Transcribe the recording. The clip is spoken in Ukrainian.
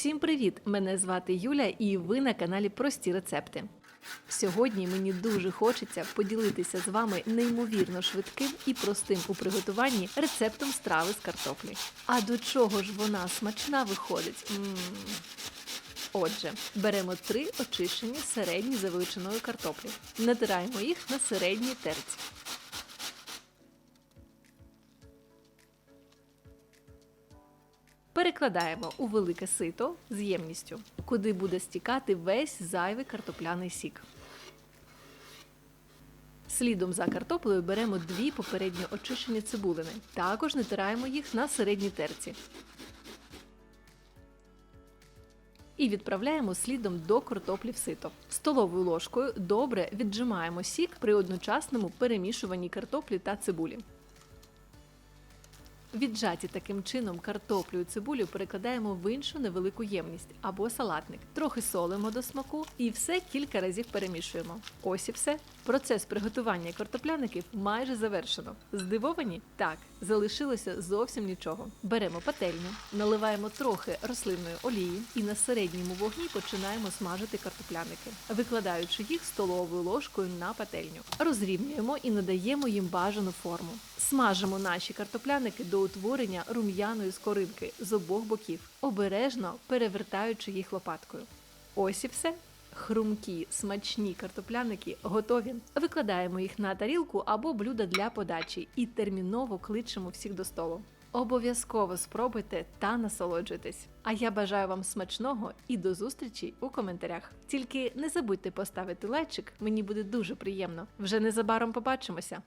Всім привіт! Мене звати Юля, і ви на каналі Прості рецепти. Сьогодні мені дуже хочеться поділитися з вами неймовірно швидким і простим у приготуванні рецептом страви з картоплі. А до чого ж вона смачна виходить? м Отже, беремо три очищені середні за величиною картоплі. Натираємо їх на середній терці. Перекладаємо у велике сито з ємністю, куди буде стікати весь зайвий картопляний сік. Слідом за картоплею беремо дві попередньо очищені цибулини. Також натираємо їх на середній терці. І відправляємо слідом до картоплі в сито. Столовою ложкою добре віджимаємо сік при одночасному перемішуванні картоплі та цибулі. Віджаті таким чином картоплю і цибулю перекладаємо в іншу невелику ємність або салатник. Трохи солимо до смаку і все кілька разів перемішуємо. Ось і все. Процес приготування картопляників майже завершено. Здивовані? Так, залишилося зовсім нічого. Беремо пательню, наливаємо трохи рослинної олії і на середньому вогні починаємо смажити картопляники, викладаючи їх столовою ложкою на пательню. Розрівнюємо і надаємо їм бажану форму. Смажимо наші картопляники утворення рум'яної скоринки з обох боків, обережно перевертаючи їх лопаткою. Ось і все. Хрумкі, смачні картопляники готові. Викладаємо їх на тарілку або блюдо для подачі і терміново кличемо всіх до столу. Обов'язково спробуйте та насолоджуйтесь. А я бажаю вам смачного і до зустрічі у коментарях. Тільки не забудьте поставити лайчик, мені буде дуже приємно. Вже незабаром побачимося.